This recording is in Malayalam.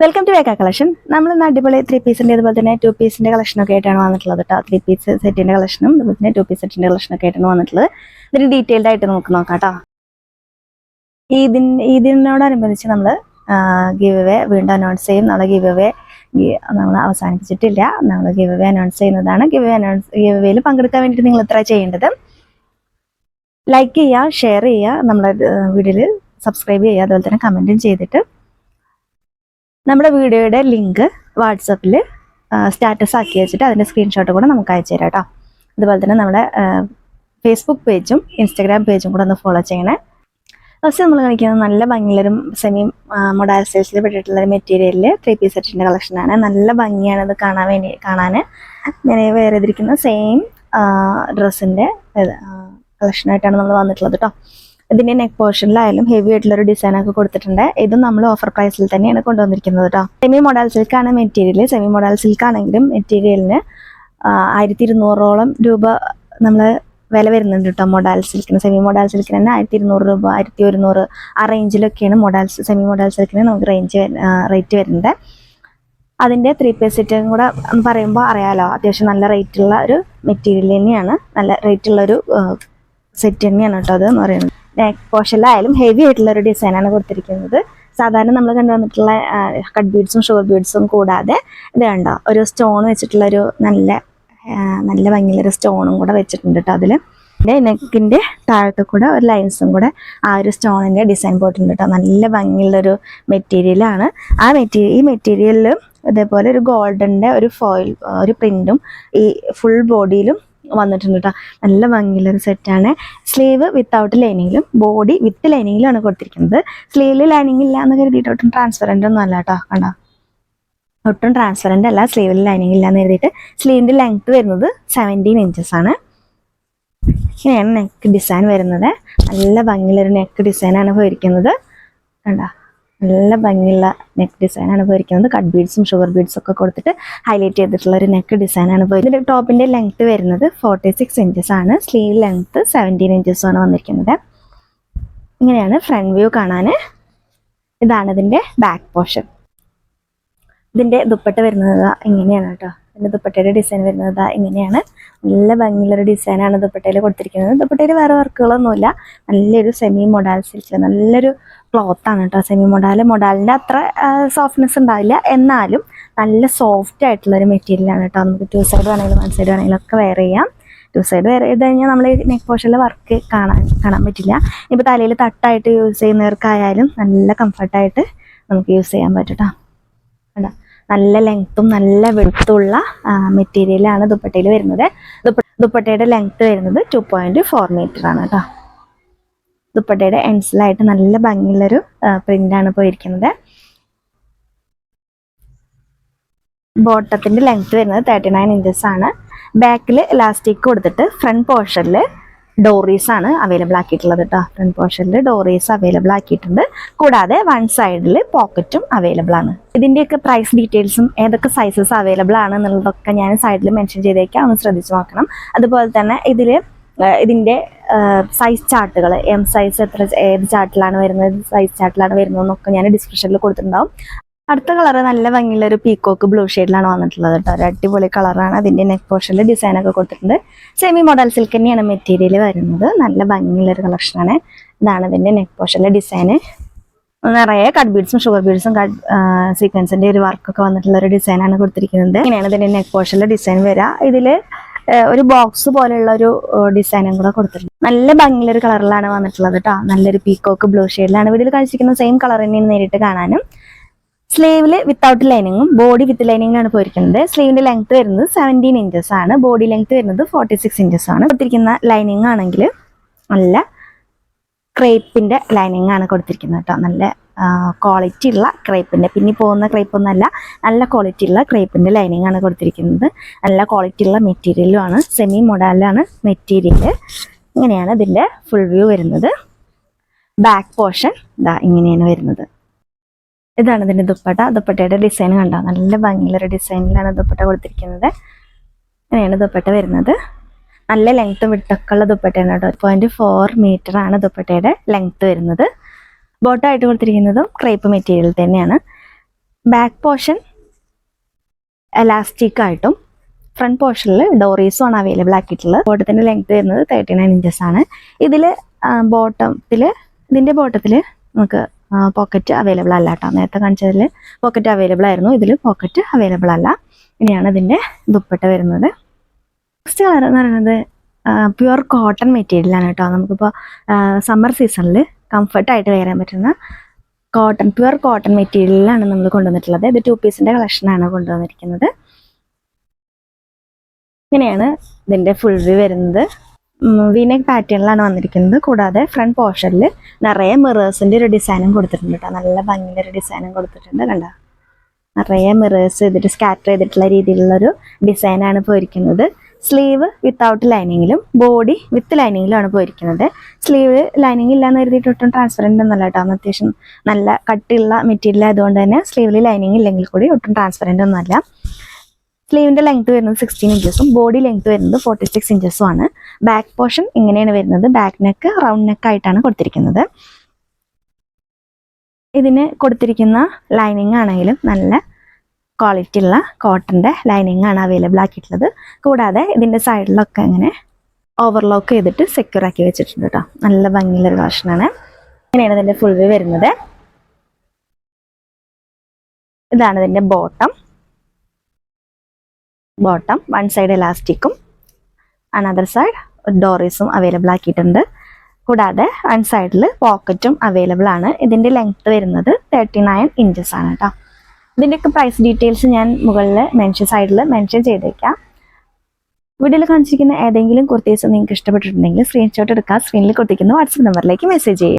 വെൽക്കം ടു വേക്ക കളക്ഷൻ നമ്മൾ ഇന്ന് അടിപൊളി ത്രീ പീസിന്റെ അതുപോലെ തന്നെ ടു പീസിന്റെ കളക്ഷനൊക്കെ ആയിട്ടാണ് വന്നിട്ടുള്ളത് കേട്ടോ ത്രീ പീസ് സെറ്റിന്റെ കളക്ഷനും അതുപോലെ തന്നെ ടു പീസ് സെറ്റിന്റെ കളക്ഷനൊക്കെ ആയിട്ടാണ് വന്നിട്ടുള്ളത്. ഇതിന് ഡീറ്റെയിൽഡ് ആയിട്ട് നമുക്ക് നോക്കാം കേട്ടോ ഇതിന് ഇതിനോടനുബന്ധിച്ച് നമ്മൾ ഗിവ് അവേ വീണ്ടും അനൗൺസ് ചെയ്യും. നമ്മൾ ഗിവ് അവേ നമ്മൾ അവസാനിപ്പിച്ചിട്ടില്ല. നമ്മൾ ഗിവ് അവേ അനൗൺസ് ചെയ്യുന്നതാണ്. ഗിവ് അവേ അനൗൺസ് ഗിവ് അവേയിൽ പങ്കെടുക്കാൻ വേണ്ടിയിട്ട് നിങ്ങൾ ഇത്ര ചെയ്യേണ്ടത്. ലൈക്ക് ചെയ്യുക ഷെയർ ചെയ്യുക നമ്മളെ വീഡിയോയിൽ സബ്സ്ക്രൈബ് ചെയ്യുക അതുപോലെ തന്നെ കമന്റും ചെയ്തിട്ട് നമ്മുടെ വീഡിയോയുടെ ലിങ്ക് വാട്സപ്പിൽ സ്റ്റാറ്റസ് ആക്കി വെച്ചിട്ട് അതിന്റെ സ്ക്രീൻഷോട്ട് കൂടെ നമുക്ക് അയച്ചു തരാം കേട്ടോ അതുപോലെ തന്നെ നമ്മുടെ ഫേസ്ബുക്ക് പേജും ഇൻസ്റ്റാഗ്രാം പേജും കൂടെ ഒന്ന് ഫോളോ ചെയ്യണേ. ഫസ്റ്റ് നമ്മൾ കാണിക്കുന്നത് നല്ല ഭംഗിയുള്ളൊരു സെമി മൊഡാൽ സ്റ്റൈൽസിൽ പെട്ടിട്ടുള്ള മെറ്റീരിയലിൽ ത്രീ പീസ് സെറ്റിന്റെ കളക്ഷനാണ് നല്ല ഭംഗിയാണ് ഇത് കാണാൻ വേണ്ടി കാണാൻ ഞാൻ വേറെ ഇതിരിക്കുന്ന സെയിം ഡ്രസ്സിന്റെ കളക്ഷനായിട്ടാണ് നമ്മൾ വന്നിട്ടുള്ളത് കേട്ടോ ഇതിന്റെ നെക്ക് പോർഷനിലായാലും ഹെവി ആയിട്ടുള്ള ഒരു ഡിസൈൻ ഒക്കെ കൊടുത്തിട്ടുണ്ട്. ഇതും നമ്മൾ ഓഫർ പ്രൈസിൽ തന്നെയാണ് കൊണ്ടുവന്നിരിക്കുന്നത് കേട്ടോ സെമി മോഡൽ സിൽക്കാണ് മെറ്റീരിയൽ സെമി മോഡൽ സിൽക്ക് ആണെങ്കിലും മെറ്റീരിയലിന് ആയിരത്തി ഇരുന്നൂറോളം രൂപ നമ്മൾ വില വരുന്നുണ്ട് കേട്ടോ മോഡൽ സിൽക്കിന് സെമി മോഡൽ സിൽക്കിന് തന്നെ ആയിരത്തി ഇരുന്നൂറ് രൂപ ആയിരത്തി ഒരുന്നൂറ് ആ റേഞ്ചിലൊക്കെയാണ് മൊഡാൽ സെമി മോഡൽ സിൽക്കിന് നമുക്ക് റേഞ്ച് റേറ്റ് വരുന്നത്. അതിന്റെ ത്രീ പീസ് സെറ്റും കൂടെ പറയുമ്പോൾ അറിയാലോ അത്യാവശ്യം നല്ല റേറ്റുള്ള ഒരു മെറ്റീരിയൽ തന്നെയാണ്. നല്ല റേറ്റുള്ള ഒരു സെറ്റ് തന്നെയാണ് കേട്ടോ അത് എന്ന് പറയുന്നത്. നെക്ക് പോർഷനിലായാലും ഹെവി ആയിട്ടുള്ള ഒരു ഡിസൈനാണ് കൊടുത്തിരിക്കുന്നത്. സാധാരണ നമ്മൾ കണ്ടുവന്നിട്ടുള്ള കട്ട് ബീഡ്സും ഷോർ ബീഡ്സും കൂടാതെ ഇത് കണ്ടോ? ഒരു സ്റ്റോൺ വെച്ചിട്ടുള്ള ഒരു നല്ല നല്ല ഭംഗിയുള്ളൊരു സ്റ്റോണും കൂടെ വെച്ചിട്ടുണ്ട് കേട്ടോ അതിൽ നെക്കിന്റെ താഴത്ത് കൂടെ ഒരു ലൈൻസും കൂടെ ആ ഒരു സ്റ്റോണിന്റെ ഡിസൈൻ പോയിട്ടുണ്ട് കേട്ടോ നല്ല ഭംഗിയുള്ളൊരു മെറ്റീരിയലാണ് ആ മെറ്റീരിയൽ ഈ മെറ്റീരിയലിൽ ഇതേപോലെ ഒരു ഗോൾഡന്റെ ഒരു ഫോയിൽ ഒരു പ്രിന്റും ഈ ഫുൾ ബോഡിയിലും വന്നിട്ടുണ്ട് കേട്ടോ നല്ല ഭംഗിയുള്ളൊരു സെറ്റാണ് സ്ലീവ് വിത്തൗട്ട് ലൈനിങ്ങിലും ബോഡി വിത്ത് ലൈനിങ്ങിലാണ് കൊടുത്തിരിക്കുന്നത്. സ്ലീവിൽ ലൈനിങ് ഇല്ല എന്ന് കരുതിയിട്ട് ഒട്ടും ട്രാൻസ്പെറന്റ് ഒന്നും അല്ല കേട്ടോ കണ്ടോ? ഒട്ടും ട്രാൻസ്പെറന്റ് അല്ല സ്ലീവിൽ ലൈനിങ് ഇല്ല എന്ന് കരുതിയിട്ട് സ്ലീവിന്റെ ലെങ്ത് വരുന്നത് സെവന്റീൻ ഇഞ്ചസ് ആണ്. ഇങ്ങനെയാണ് നെക്ക് ഡിസൈൻ വരുന്നത്. നല്ല ഭംഗിയുള്ളൊരു നെക്ക് ഡിസൈനാണ് പോയിരിക്കുന്നത്. കണ്ടോ? നല്ല ഭംഗിയുള്ള നെക്ക് ഡിസൈനാണ് പോയിരിക്കുന്നത്. കട്ട് ബീഡ്സും ഷുഗർ ബീഡ്സും ഒക്കെ കൊടുത്തിട്ട് ഹൈലൈറ്റ് ചെയ്തിട്ടുള്ള ഒരു നെക്ക് ഡിസൈനാണ് പോയി. ഇതിന്റെ ടോപ്പിന്റെ ലെങ്ത് വരുന്നത് ഫോർട്ടി സിക്സ് ഇഞ്ചസ് ആണ്. സ്ലീവ് ലെങ്ത്ത് സെവന്റീൻ ഇഞ്ചസും ആണ് വന്നിരിക്കുന്നത്. ഇങ്ങനെയാണ് ഫ്രണ്ട് വ്യൂ കാണാൻ. ഇതാണ് ഇതിന്റെ ബാക്ക് പോർഷൻ ഇതിന്റെ ദുപ്പട്ട വരുന്നത് ഇങ്ങനെയാണ് കേട്ടോ. ഇതിന്റെ ദുപ്പട്ടയുടെ ഡിസൈൻ വരുന്നത് ഇങ്ങനെയാണ്. നല്ല ഭംഗിയുള്ളൊരു ഡിസൈനാണ് ദുപ്പട്ടയിൽ കൊടുത്തിരിക്കുന്നത്. ദുപ്പട്ടയിൽ വേറെ വർക്കുകളൊന്നുമില്ല നല്ലൊരു സെമി മൊഡാൽ സിൽക്ക് നല്ലൊരു ക്ലോത്ത് ആണ് കേട്ടോ സെമി മൊഡാൽ മൊഡാലിന്റെ അത്ര സോഫ്റ്റ്നെസ് ഉണ്ടാവില്ല. എന്നാലും നല്ല സോഫ്റ്റ് ആയിട്ടുള്ളൊരു മെറ്റീരിയലാണ് കേട്ടോ നമുക്ക് ടു സൈഡ് വേണമെങ്കിലും വൺ സൈഡ് വേണമെങ്കിലും ഒക്കെ വെയർ ചെയ്യാം. ടു സൈഡ് വെയർ ചെയ്ത് കഴിഞ്ഞാൽ നമ്മൾ നെക്ക് പോർഷനിലെ വർക്ക് കാണാൻ കാണാൻ പറ്റില്ല. ഇപ്പോൾ തലയിൽ തട്ടായിട്ട് യൂസ് ചെയ്യുന്നവർക്കായാലും നല്ല കംഫർട്ടായിട്ട് നമുക്ക് യൂസ് ചെയ്യാൻ പറ്റും കേട്ടോ നല്ല ലെങ്ത്തും നല്ല വെളുത്തുള്ള മെറ്റീരിയലാണ് ദുപ്പട്ടയിൽ വരുന്നത്. ദുപ്പ- ദുപ്പട്ടയുടെ ലെങ്ത്ത് വരുന്നത് ടു പോയിന്റ് ഫോർ മീറ്റർ ആണ് കേട്ടോ ദുപ്പട്ടയുടെ എൻസിലായിട്ട് നല്ല ഭംഗിയുള്ളൊരു പ്രിന്റാണ് പോയിരിക്കുന്നത്. ബോട്ടത്തിന്റെ ലെങ്ത് വരുന്നത് തേർട്ടി നയൻ ഇഞ്ചസ് ആണ്. ബാക്കിൽ ഇലാസ്റ്റിക് കൊടുത്തിട്ട് ഫ്രണ്ട് പോർഷനിൽ ഡോറീസ് ആണ് അവൈലബിൾ ആക്കിയിട്ടുള്ളത് കേട്ടോ ഫ്രണ്ട് പോർഷനിൽ ഡോറീസ് അവൈലബിൾ ആക്കിയിട്ടുണ്ട്. കൂടാതെ വൺ സൈഡിൽ പോക്കറ്റും അവൈലബിൾ ആണ്. ഇതിന്റെയൊക്കെ പ്രൈസ് ഡീറ്റെയിൽസും ഏതൊക്കെ സൈസസ് അവൈലബിൾ ആണ് എന്നുള്ളതൊക്കെ ഞാൻ സൈഡിൽ മെൻഷൻ ചെയ്തേക്കാം. ഒന്ന് ശ്രദ്ധിച്ചു നോക്കണം. അതുപോലെ തന്നെ ഇതിൽ ഇതിന്റെ സൈസ് ചാർട്ടുകൾ എം സൈസ് എത്ര ഏത് ചാർട്ടിലാണ് വരുന്നത് സൈസ് ചാർട്ടിലാണ് വരുന്നതെന്നൊക്കെ ഞാൻ ഡിസ്ക്രിപ്ഷനിൽ കൊടുത്തിട്ടുണ്ടാവും. അടുത്ത കളർ നല്ല ഭംഗിയുള്ള ഒരു പീക്കോക്ക് ബ്ലൂ ഷെയ്ഡിലാണ് വന്നിട്ടുള്ളത് കേട്ടോ ഒരു അടിപൊളി കളറാണ് അതിന്റെ നെക്ക് പോർഷനിൽ ഡിസൈൻ ഒക്കെ കൊടുത്തിട്ടുണ്ട്. സെമി മോഡൽ സിൽക്ക് തന്നെയാണ് മെറ്റീരിയൽ വരുന്നത്. നല്ല ഭംഗിയുള്ള ഒരു കളക്ഷനാണ് ഇതാണ് അതിന്റെ നെക്ക് പോർഷനിലെ ഡിസൈന് നിറയെ കട്ട് ബീഡ്സും ഷുഗർ ബീഡ്സും സീക്വൻസിന്റെ ഒരു വർക്കൊക്കെ വന്നിട്ടുള്ള ഒരു ഡിസൈനാണ് കൊടുത്തിരിക്കുന്നത്. ഇങ്ങനെയാണ് ഇതിന്റെ നെക്ക് പോർഷനിലെ ഡിസൈൻ വരിക ഇതിൽ ഒരു ബോക്സ് പോലെയുള്ള ഒരു ഡിസൈനും കൂടെ കൊടുത്തിട്ടുണ്ട്. നല്ല ഭംഗിയുള്ള ഒരു കളറിലാണ് വന്നിട്ടുള്ളത് കേട്ടോ നല്ലൊരു പീക്കോക്ക് ബ്ലൂ ഷെയ്ഡിലാണ് വീട്ടിൽ കാണിച്ചിരിക്കുന്ന സെയിം കളർ തന്നെയാണ് നേരിട്ട് കാണാനും. സ്ലീവിൽ വിത്തൗട്ട് ലൈനിങ്ങും ബോഡി വിത്ത് ലൈനിങ്ങിലാണ് പോയിരിക്കുന്നത്. സ്ലീവിന്റെ ലെങ്ത് വരുന്നത് സെവന്റീൻ ഇഞ്ചസ് ആണ്. ബോഡി ലെങ്ത് വരുന്നത് ഫോർട്ടി സിക്സ് ഇഞ്ചസ് ആണ്. കൊടുത്തിരിക്കുന്ന ലൈനിങ് ആണെങ്കിൽ നല്ല ക്രേപ്പിന്റെ ലൈനിങ് ആണ് കൊടുത്തിരിക്കുന്നത് കേട്ടോ. നല്ല ക്വാളിറ്റി ഉള്ള ക്രേപ്പിന്റെ. പിന്നെ പോകുന്ന ക്രേപ്പ് ഒന്നല്ല നല്ല ക്വാളിറ്റി ഉള്ള ക്രേപ്പിന്റെ ലൈനിങ് ആണ് കൊടുത്തിരിക്കുന്നത്. നല്ല ക്വാളിറ്റി ഉള്ള മെറ്റീരിയലും ആണ്. സെമി മൊഡാലാണ് മെറ്റീരിയൽ ഇങ്ങനെയാണ് ഇതിന്റെ ഫുൾ വ്യൂ വരുന്നത്. ബാക്ക് പോർഷൻ ഇതാ ഇങ്ങനെയാണ് വരുന്നത്. ഇതാണ് ഇതിന്റെ ദുപ്പട്ട. ദുപ്പട്ടയുടെ ഡിസൈൻ കണ്ടോ? നല്ല ഭംഗിയുള്ളൊരു ഡിസൈനിലാണ് ദുപ്പട്ട കൊടുത്തിരിക്കുന്നത്. ഇങ്ങനെയാണ് ദുപ്പട്ട വരുന്നത്. നല്ല ലെങ്ത്തും വിട്ടൊക്കെ ഉള്ള ദുപ്പട്ടയാണ് കേട്ടോ. പോയിന്റ് ഫോർ മീറ്റർ ആണ് ദുപ്പട്ടയുടെ ലെങ്ത്ത് വരുന്നത്. ബോട്ടമായിട്ട് കൊടുത്തിരിക്കുന്നതും ക്രേപ്പ് മെറ്റീരിയൽ തന്നെയാണ്. ബാക്ക് പോർഷൻ എലാസ്റ്റിക് ആയിട്ടും ഫ്രണ്ട് പോർഷനിൽ ഡോറീസും ആണ് അവൈലബിൾ ആക്കിയിട്ടുള്ളത്. ബോട്ടത്തിന്റെ ലെങ്ത് വരുന്നത് തേർട്ടി നയൻ ഇഞ്ചസ് ആണ് ഇതിൽ ബോട്ടത്തിൽ ഇതിന്റെ ബോട്ടത്തിൽ നമുക്ക് പോക്കറ്റ് അവൈലബിൾ അല്ല കേട്ടോ നേരത്തെ കാണിച്ചതിൽ പോക്കറ്റ് അവൈലബിൾ ആയിരുന്നു. ഇതിൽ പോക്കറ്റ് അവൈലബിൾ അല്ല. ഇനിയാണ് ഇതിന്റെ ദുപ്പട്ട വരുന്നത്. നെക്സ്റ്റ് കളർ എന്ന് പറയുന്നത് പ്യുവർ കോട്ടൺ മെറ്റീരിയലാണ് കേട്ടോ നമുക്കിപ്പോൾ സമ്മർ സീസണിൽ കംഫർട്ടായിട്ട് വരാൻ പറ്റുന്ന കോട്ടൺ പ്യുവർ കോട്ടൺ മെറ്റീരിയലാണ് നമ്മൾ കൊണ്ടുവന്നിട്ടുള്ളത്. ഇത് ടു പീസിന്റെ കളക്ഷനാണ് കൊണ്ടുവന്നിരിക്കുന്നത്. ഇങ്ങനെയാണ് ഇതിന്റെ ഫുൾ വ്യൂ വരുന്നത്. വീനെക് പാറ്റേണിലാണ് വന്നിരിക്കുന്നത്. കൂടാതെ ഫ്രണ്ട് പോർഷനിൽ നിറയെ മിറേഴ്സിന്റെ ഒരു ഡിസൈനും കൊടുത്തിട്ടുണ്ട് കേട്ടോ നല്ല ഭംഗിയുള്ള ഒരു ഡിസൈനും കൊടുത്തിട്ടുണ്ട് കണ്ട? നിറയെ മിറേഴ്സ് ചെയ്തിട്ട് സ്കാറ്റർ ചെയ്തിട്ടുള്ള രീതിയിലുള്ളൊരു ഡിസൈനാണ് പോയിരിക്കുന്നത്. സ്ലീവ് വിത്തൗട്ട് ലൈനിങ്ങിലും ബോഡി വിത്ത് ലൈനിങ്ങിലുമാണ് പോയിരിക്കുന്നത്. സ്ലീവ് ലൈനിങ് ഇല്ലാന്ന് കരുതിയിട്ട് ഒട്ടും ട്രാൻസ്പെറന്റ് ഒന്നല്ല കേട്ടോ അന്ന് അത്യാവശ്യം നല്ല കട്ടിയുള്ള മെറ്റീരിയൽ ആയതുകൊണ്ട് തന്നെ സ്ലീവിൽ ലൈനിങ് ഇല്ലെങ്കിൽ കൂടി ഒട്ടും ട്രാൻസ്പെറന്റ് ഒന്നുമല്ല. സ്ലീവിന്റെ ലെങ്ത് വരുന്നത് സിക്സ്റ്റീൻ ഇഞ്ചസും ബോഡി ലെങ്ത് വരുന്നത് ഫോർട്ടി സിക്സ് ഇഞ്ചസും ആണ്. ബാക്ക് പോർഷൻ ഇങ്ങനെയാണ് വരുന്നത്. ബാക്ക് നെക്ക് റൗണ്ട് നെക്ക് ആയിട്ടാണ് കൊടുത്തിരിക്കുന്നത്. ഇതിന് കൊടുത്തിരിക്കുന്ന ലൈനിങ് ആണെങ്കിലും നല്ല ക്വാളിറ്റി ഉള്ള കോട്ടന്റെ ലൈനിങ് ആണ് അവൈലബിൾ ആക്കിയിട്ടുള്ളത്. കൂടാതെ ഇതിന്റെ സൈഡിലൊക്കെ ഇങ്ങനെ ഓവർലോക്ക് ചെയ്തിട്ട് സെക്യൂർ ആക്കി വെച്ചിട്ടുണ്ട് കേട്ടോ നല്ല ഭംഗിയുള്ള ഒരു കളക്ഷനാണ് ഇങ്ങനെയാണ് ഇതിന്റെ ഫുൾ വ്യൂ വരുന്നത്. ഇതാണ് ഇതിന്റെ ബോട്ടം ബോട്ടം വൺ സൈഡ് ഇലാസ്റ്റിക്കും അനദർ സൈഡ് ഡോറീസും അവൈലബിൾ ആക്കിയിട്ടുണ്ട്. കൂടാതെ വൺ സൈഡിൽ പോക്കറ്റും അവൈലബിൾ ആണ്. ഇതിന്റെ ലെങ്ത് വരുന്നത് തേർട്ടി നയൻ ഇഞ്ചസ് ആണ് കേട്ടോ ഇതിന്റെയൊക്കെ പ്രൈസ് ഡീറ്റെയിൽസ് ഞാൻ മുകളിൽ മെൻഷൻ സൈഡിൽ മെൻഷൻ ചെയ്തേക്കാം. വീഡിയോയിൽ കാണിച്ചിരിക്കുന്ന ഏതെങ്കിലും കുർത്തീസ് നിങ്ങൾക്ക് ഇഷ്ടപ്പെട്ടിട്ടുണ്ടെങ്കിൽ സ്ക്രീൻഷോട്ട് എടുക്കുക സ്ക്രീനിൽ കൊടുത്തിരിക്കുന്ന വാട്സപ്പ് നമ്പറിലേക്ക് മെസ്സേജ് ചെയ്യുക.